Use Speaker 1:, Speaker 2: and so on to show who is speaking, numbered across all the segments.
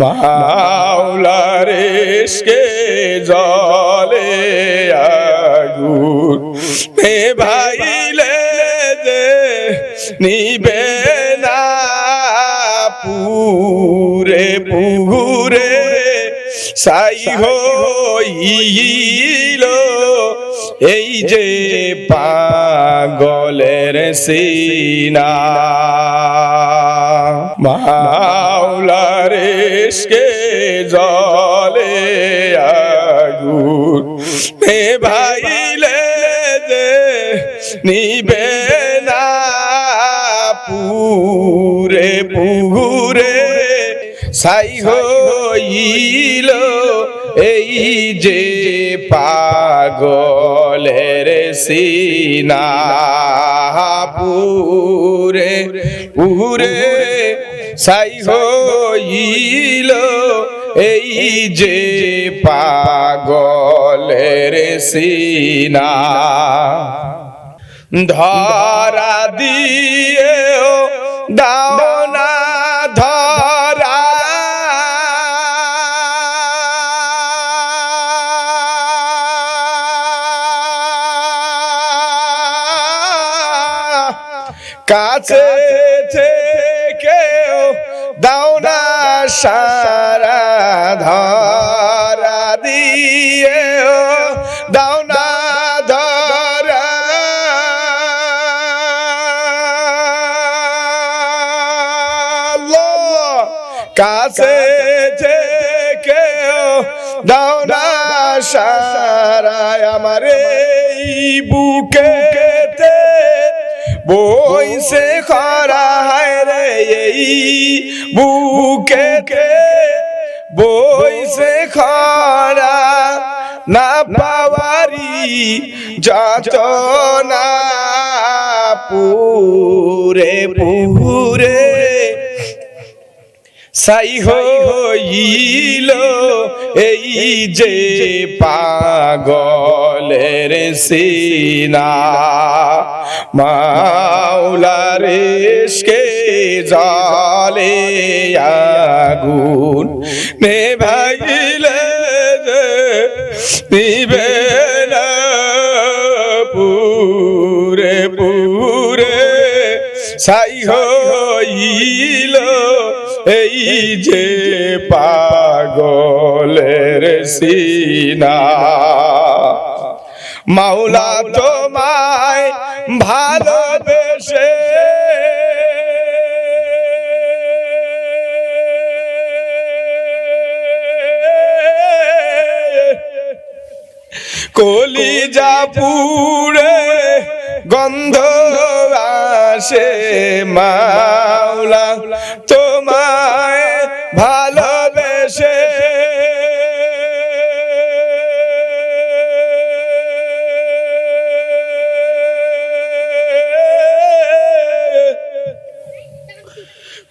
Speaker 1: মাওলার এসকে জলে আগুন এ ভাইলে যে নিবে না পুরে পুরে সাই হইল এই যে পাগলের সিনা। মাওলার এসকে জলে আগুন এ ভাইলে যে নিবে না পুরে পুরে সাই হইল এই যে পাগলের সিনা পুরে পুরে সাই হইল এই যে পাগলের সিনা। ধরা দিয়েও দাও না ধরা। কাছে সারা ধরা দিয়েও দাও না ধরা। কাছে থেকেও দাও না সারা আমার এই বুকেতে বইসে খরা হায় রে বুকেতে বইসে খরা, না পাওয়ারি যত না পুরে পুরে সাই হইল এই যে পাগলের সিনা, মাওলার এসকে জলে আগুন নে ভাইলে যে নিবে না পুরে পুরে। সাই হইল এই যে পাগলের সিনা। মাওলা তোমায় ভালোবেসে কলিজা পুড়ে গন্ধ আসে মাওলা তোমায় ভালোবেসে।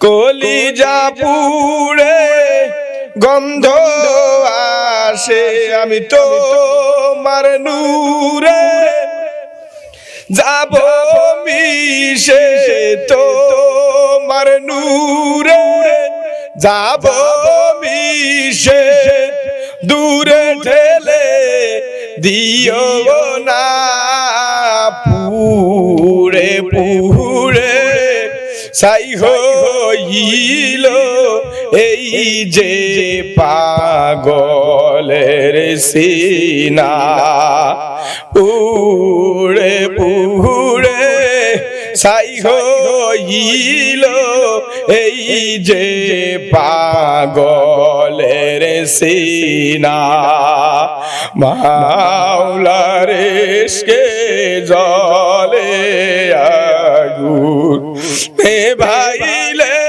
Speaker 1: কলিজা পুড়ে গন্ধ আসে, আমি তো মার নূরে যাব মিশে তো মার নূরে যাব মিশে দূরে ঠেলে দিও না পুরে পুরে সাই হইল এই যে পাগলের সিনা, উড়ে পুড়ে সাই হইল। এই যে পাগলের সিনা, মাওলার এসকে জলে আগুন ভাইলে